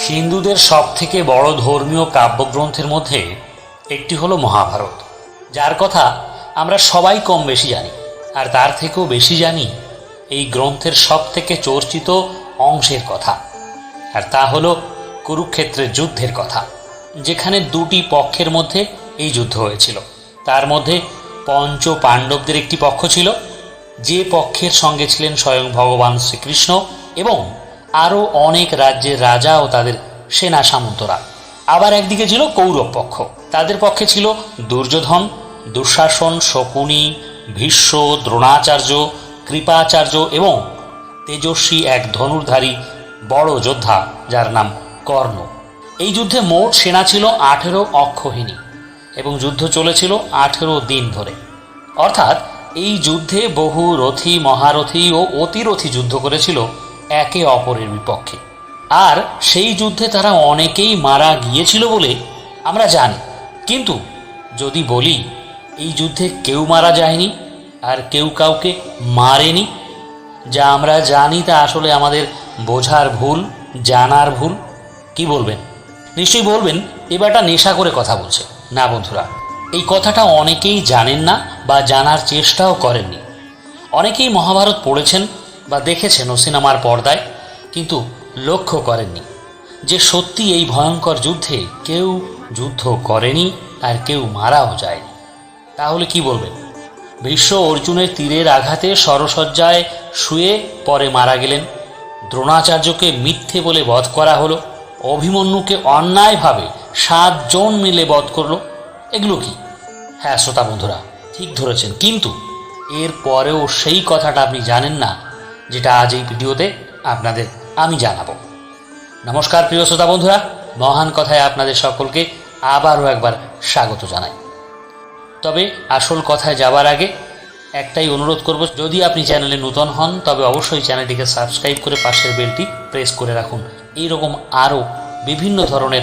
হিন্দুদের সব থেকে বড় ধর্মীয় কাব্যগ্রন্থের মধ্যে একটি হলো মহাভারত। যার কথা আমরা সবাই কম বেশি জানি, আর তার থেকেও বেশি জানি এই গ্রন্থের সব থেকে চর্চিত অংশের কথা। আর তা হলো কুরুক্ষেত্রের যুদ্ধের কথা, যেখানে দুটি পক্ষের মধ্যে এই যুদ্ধ হয়েছিল। তার মধ্যে পঞ্চ পাণ্ডবদের একটি পক্ষ ছিল, যে পক্ষের সঙ্গে ছিলেন স্বয়ং ভগবান শ্রীকৃষ্ণ এবং আরও অনেক রাজ্যের রাজা ও তাদের সেনা সামন্তরা। আবার একদিকে ছিল কৌরব পক্ষ। তাদের পক্ষে ছিল দুর্যোধন, দুঃশাসন, শকুনি, ভীষ্ম, দ্রোণাচার্য, কৃপাচার্য এবং তেজস্বী এক ধনুর্ধারী বড় যোদ্ধা যার নাম কর্ণ। এই যুদ্ধে মোট সেনা ছিল আঠেরো অক্ষহিনী এবং যুদ্ধ চলেছিল আঠেরো দিন ধরে। অর্থাৎ এই যুদ্ধে বহু রথী, মহারথী ও অতিরথী যুদ্ধ করেছিল একে অপরের বিপক্ষে। আর সেই যুদ্ধে তারা অনেকেই মারা গিয়েছিল বলে আমরা জানি। কিন্তু যদি বলি, এই যুদ্ধে কেউ মারা যায়নি আর কেউ কাউকে মারেনি, যা আমরা জানি তা আসলে আমাদের বোঝার ভুল, জানার ভুল। কি বলবেন? নিশ্চয়ই বলবেন এবারটা নেশা করে কথা বলছে। না বন্ধুরা, এই কথাটা অনেকেই জানেন না বা জানার চেষ্টাও করেননি। অনেকেই মহাভারত পড়েছেন বা দেখেছেন ও সিনেমার পর্দায়, কিন্তু লক্ষ্য করেননি। যে সত্যি এই ভয়ঙ্কর যুদ্ধে কেউ যুদ্ধ করেনি আর কেউ মারাও যায়নি। তাহলে কি বলবেন? ভীষ্ম অর্জুনের তীরের আঘাতে সরসজ্জায় শুয়ে পরে মারা গেলেন। দ্রোণাচার্যকে মিথ্যে বলে বধ করা হলো। অভিমন্যুকে অন্যায়ভাবে সাতজন মিলে বধ করল। এগুলো কি? হ্যাঁ শ্রোতা বন্ধুরা, ঠিক ধরেছেন। কিন্তু এর পরেও সেই কথাটা আপনি জানেন না যেটা আজ এই ভিডিওতে আপনাদের আমি জানাব। নমস্কার প্রিয় শ্রোতা বন্ধুরা, মহান কথায় আপনাদের সকলকে আবারও একবার স্বাগত জানাই। তবে আসল কথায় যাবার আগে একটাই অনুরোধ করব, যদি আপনি চ্যানেলে নূতন হন, তবে অবশ্যই চ্যানেলটিকে সাবস্ক্রাইব করে পাশের বেলটি প্রেস করে রাখুন। এইরকম আরও বিভিন্ন ধরনের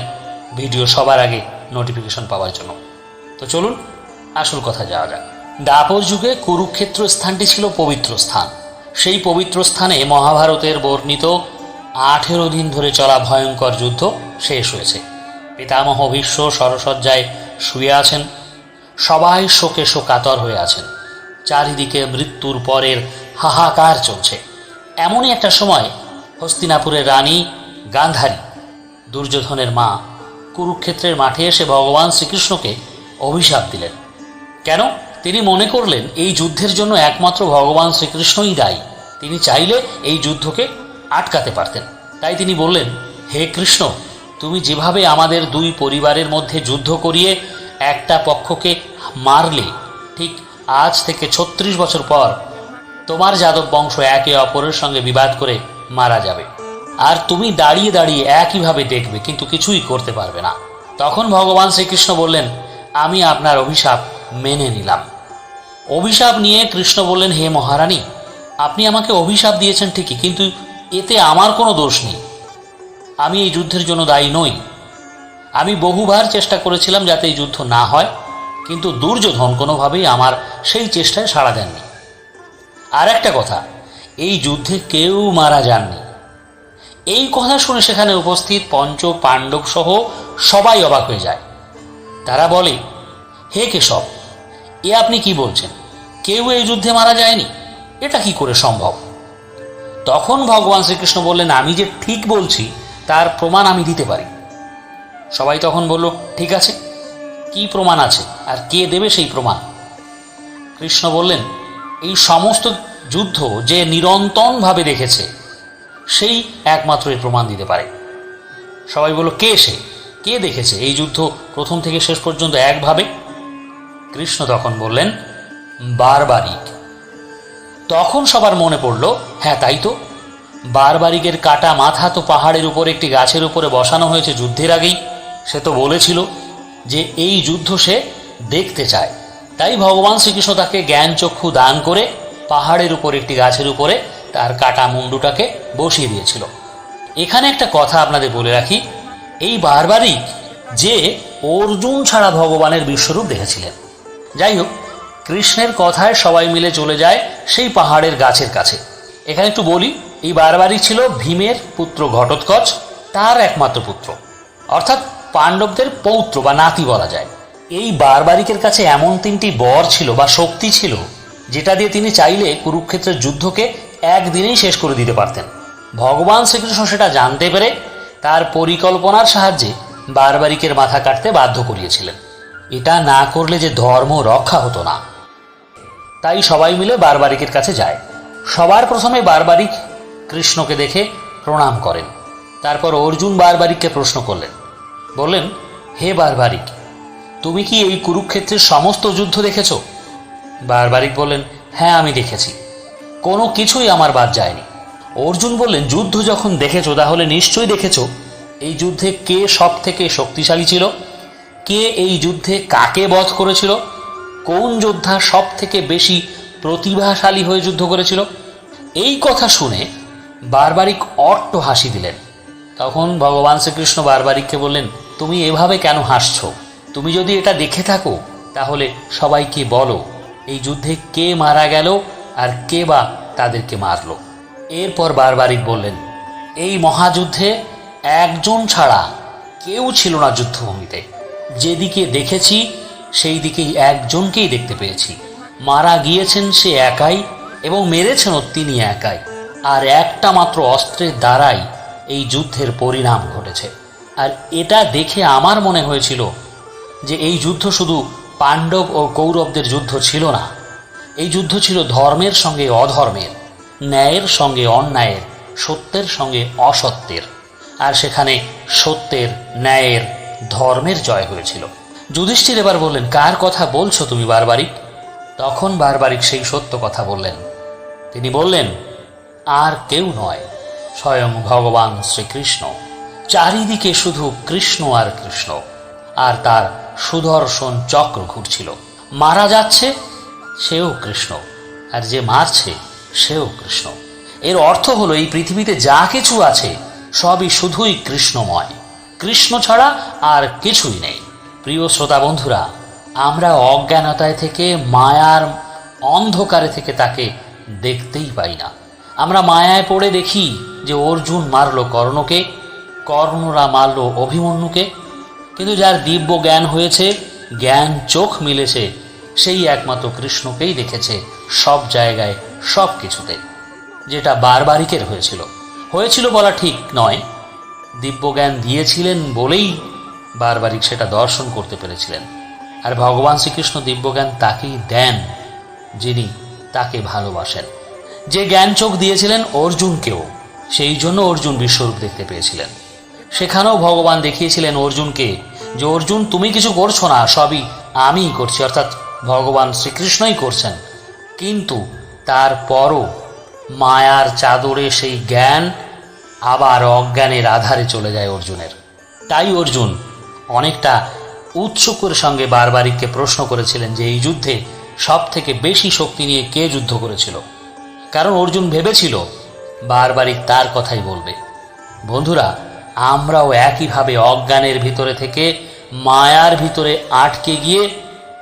ভিডিও সবার আগে নোটিফিকেশন পাওয়ার জন্য। তো চলুন, আসল কথা যাওয়া যাক। দাপর যুগে কুরুক্ষেত্র স্থানটি ছিল পবিত্র স্থান। সেই পবিত্র স্থানে মহাভারতের বর্ণিত আঠেরো দিন ধরে চলা ভয়ঙ্কর যুদ্ধ শেষ হয়েছে। পিতামহ ভীষ্ম সরসজ্জায় শুয়ে আছেন। সবাই শোকে শোকাতর হয়ে আছেন। চারিদিকে মৃত্যুর পরের হাহাকার চলছে। এমনই একটা সময় হস্তিনাপুরের রানী গান্ধারী, দুর্যোধনের মা, কুরুক্ষেত্রের মাঠে এসে ভগবান শ্রীকৃষ্ণকে অভিশাপ দিলেন। কেন? তিনি মনে করলেন, এই যুদ্ধের জন্য একমাত্র ভগবান শ্রীকৃষ্ণই দায়ী। তিনি চাইলে এই যুদ্ধকে আটকাতে পারতেন। তাই তিনি বললেন, হে কৃষ্ণ, তুমি যেভাবে আমাদের দুই পরিবারের মধ্যে যুদ্ধ করিয়ে একটা পক্ষকে মারলে, ঠিক আজ থেকে ছত্রিশ বছর পর তোমার যাদব বংশ একে অপরের সঙ্গে বিবাদ করে মারা যাবে। আর তুমি দাঁড়িয়ে দাঁড়িয়ে একইভাবে দেখবে, কিন্তু কিছুই করতে পারবে না। তখন ভগবান শ্রীকৃষ্ণ বললেন, আমি আপনার অভিশাপ মেনে নিলাম। অভিশাপ নিয়ে কৃষ্ণ বললেন, হে মহারানী, আপনি আমাকে অভিশাপ দিয়েছেন ঠিকই, কিন্তু এতে আমার কোনো দোষ নেই। আমি এই যুদ্ধের জন্য দায়ী নই। আমি বহুবার চেষ্টা করেছিলাম যাতে এই যুদ্ধ না হয়, কিন্তু দুর্যোধন কোনোভাবেই আমার সেই চেষ্টায় সাড়া দেননি। আর একটা কথা, এই যুদ্ধে কেউ মারা যাননি। এই কথা শুনে সেখানে উপস্থিত পঞ্চ পাণ্ডব সহ সবাই অবাক হয়ে যায়। তারা বলে, হে কেশব এ আপনি কি বলছেন? কেউ এই যুদ্ধে মারা যায়নি? এটা কি করে সম্ভব? তখন ভগবান শ্রীকৃষ্ণ বললেন, আমি যে ঠিক বলছি, তার প্রমাণ আমি দিতে পারি। সবাই তখন বলল, ঠিক আছে। কি প্রমাণ আছে? আর কে দেবে সেই প্রমাণ? কৃষ্ণ বললেন, এই সমস্ত যুদ্ধ যে নিরন্তনভাবে দেখেছে, সেই একমাত্র এই প্রমাণ দিতে পারে। সবাই বলল, কে সে? কে দেখেছে? এই যুদ্ধ প্রথম থেকে শেষ পর্যন্ত একভাবে কৃষ্ণ তখন বললেন, বারবারিক। তখন সবার মনে পড়ল হ্যাঁ তাই তো। বারবারিকের কাটা মাথা তো পাহাড়ের উপর একটি গাছের উপরে বসানো হয়েছে যুদ্ধের আগেই। সে তো বলেছিল যে এই যুদ্ধ সে দেখতে চায়। তাই ভগবান শ্রীকৃষ্ণ তাকে জ্ঞান চক্ষু দান করে পাহাড়ের উপর একটি গাছের উপরে তার কাটা মুন্ডুটাকে বসিয়ে দিয়েছিল। এখানে একটা কথা আপনাদের বলে রাখি, এই বারবারিক যে অর্জুন ছাড়া ভগবানের বিশ্বরূপ দেখেছিলেন। যাই হোক কৃষ্ণের কথায় সবাই মিলে চলে যায় সেই পাহাড়ের গাছের কাছে। এখানে একটু বলি, এই বারবারই ছিল ভীমের পুত্র ঘটোৎকচ, তার একমাত্র পুত্র। অর্থাৎ পাণ্ডবদের পৌত্র বা নাতি বলা যায়। এই বারবারিকের কাছে এমন তিনটি বর ছিল বা শক্তি ছিল, যেটা দিয়ে তিনি চাইলে কুরুক্ষেত্রের যুদ্ধকে একদিনেই শেষ করে দিতে পারতেন। ভগবান শ্রীকৃষ্ণ সেটা জানতে পেরে তার পরিকল্পনার সাহায্যে বারবারিকের মাথা কাটতে বাধ্য করিয়েছিলেন। এটা না করলে যে ধর্ম রক্ষা হতো না। তাই সবাই মিলে বারবারিকের কাছে যায়। সবার প্রথমে বারবারিক কৃষ্ণকে দেখে প্রণাম করেন। তারপর অর্জুন বারবারিককে প্রশ্ন করলেন, বললেন, হে বারবারিক, তুমি কি এই কুরুক্ষেত্রের সমস্ত যুদ্ধ দেখেছ? বারবারিক বললেন হ্যাঁ আমি দেখেছি। কোনো কিছুই আমার বাদ যায়নি। অর্জুন বললেন, যুদ্ধ যখন দেখেছ, তাহলে নিশ্চয়ই দেখেছ, এই যুদ্ধে কে সব থেকে শক্তিশালী ছিল? কে এই যুদ্ধে কাকে বধ করেছিল? কোন যোদ্ধা সব থেকে বেশি প্রতিভাশালী হয়ে যুদ্ধ করেছিল? এই কথা শুনে বারবারিক অট্ট হাসি দিলেন। তখন ভগবান শ্রীকৃষ্ণ বারবারিককে বললেন, তুমি এভাবে কেন হাসছ? তুমি যদি এটা দেখে থাকো, তাহলে সবাইকে বলো, এই যুদ্ধে কে মারা গেল আর কে বা তাদেরকে মারলো? এরপর বারবারিক বললেন, এই মহাযুদ্ধে একজন ছাড়া কেউ ছিল না যুদ্ধভূমিতে। যেদিকে দেখেছি, সেই দিকেই একজনকেই দেখতে পেয়েছি। মারা গিয়েছেন সে একাই এবং মেরেছেনও তিনি একাই। আর একটা মাত্র অস্ত্রের দ্বারাই এই যুদ্ধের পরিণাম ঘটেছে। আর এটা দেখে আমার মনে হয়েছিল যে এই যুদ্ধ শুধু পাণ্ডব ও কৌরবদের যুদ্ধ ছিল না। এই যুদ্ধ ছিল ধর্মের সঙ্গে অধর্মের, ন্যায়ের সঙ্গে অন্যায়ের, সত্যের সঙ্গে অসত্যের। আর সেখানে সত্যের, ন্যায়ের ধর্মের জয় হয়েছিল। যুধিষ্ঠির এবার বললেন, কার কথা বলছো তুমি, বারবারিক? তখন বারবারিক সেই সত্য কথা বললেন। তিনি বললেন, আর কেউ নয়, স্বয়ং ভগবান শ্রীকৃষ্ণ। চারিদিকে শুধু কৃষ্ণ আর কৃষ্ণ, আর তার সুদর্শন চক্র ঘুরছিল। মারা যাচ্ছে, সেও কৃষ্ণ, আর যে মারছে, সেও কৃষ্ণ। এর অর্থ হলো, এই পৃথিবীতে যা কিছু আছে, সবই শুধুই কৃষ্ণময়। কৃষ্ণ ছাড়া আর কিছুই নেই। প্রিয় শ্রোতা বন্ধুরা, আমরা অজ্ঞানতায় থেকে, মায়ার অন্ধকারে থেকে তাকে দেখতেই পাই না। আমরা মায়ায় পড়ে দেখি যে অর্জুন মারল কর্ণকে, কর্ণরা মারল অভিমন্যুকে, কিন্তু যার দিব্য জ্ঞান হয়েছে, জ্ঞান চোখ মিলেছে, সেই একমাত্র কৃষ্ণকেই দেখেছে সব জায়গায় সব কিছুতে যেটা বারবারিকের হয়েছিল। হয়েছিল বলা ঠিক নয় দিব্যজ্ঞান দিয়েছিলেন বলেই বারবারিক সেটা দর্শন করতে পেরেছিলেন। আর ভগবান শ্রীকৃষ্ণ দিব্যজ্ঞান তাকেই দেন, যিনি তাকে ভালোবাসেন। যে জ্ঞান চোখ দিয়েছিলেন অর্জুনকেও, সেই জন্য অর্জুন বিশ্বরূপ দেখতে পেয়েছিলেন। সেখানেও ভগবান দেখিয়েছিলেন অর্জুনকে যে, অর্জুন, তুমি কিছু করছ না, সবই আমিই করছি। অর্থাৎ ভগবান শ্রীকৃষ্ণই করছেন। কিন্তু তারপরও মায়ার চাদরে সেই জ্ঞান আবার অজ্ঞানের আধারে চলে যায় অর্জুনের। তাই অর্জুন অনেকটা উৎসুকের সঙ্গে বারবারিককে প্রশ্ন করেছিলেন যে, এই যুদ্ধে সব থেকে বেশি শক্তি নিয়ে কে যুদ্ধ করেছিল? কারণ অর্জুন ভেবেছিল, বারবারিক তার কথাই বলবে। বন্ধুরা, আমরাও একইভাবে অজ্ঞানের ভিতরে থেকে মায়ার ভিতরে আটকে গিয়ে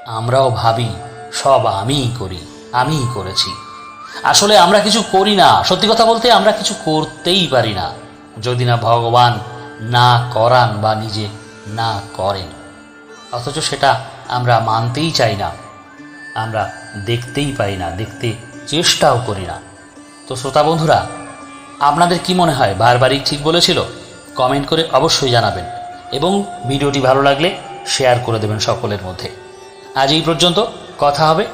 আমরাও ভাবি, সব আমিই করি, আমিই করেছি। আসলে আমরা কিছু করি না। সত্যি কথা বলতে আমরা কিছু করতেই পারি না। যদি না ভগবান না করান বা নিজে না করেন, অথচ সেটা আমরা মানতেই চাই না, আমরা দেখতেই পাই না, দেখতে চেষ্টাও করি না। তো শ্রোতা বন্ধুরা, আপনাদের কি মনে হয়, বারবারই ঠিক বলেছিল? কমেন্ট করে অবশ্যই জানাবেন এবং ভিডিওটি ভালো লাগলে শেয়ার করে দেবেন সকলের মধ্যে। আজ এই পর্যন্ত, কথা হবে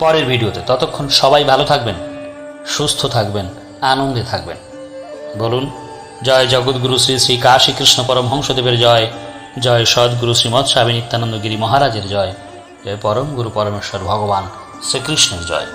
পরের ভিডিওতে। ততক্ষণ সবাই ভালো থাকবেন, সুস্থ থাকবেন, আনন্দে থাকবেন। বলুন, জয় জগৎগুরু শ্রী শ্রী কাশী কৃষ্ণ পরমহংসদেবের জয় জয় সদ্গুরু শ্রীমৎ স্বামী নিত্যানন্দ গিরি মহারাজের জয় জয় পরম গুরু পরমেশ্বর ভগবান শ্রীকৃষ্ণের জয়।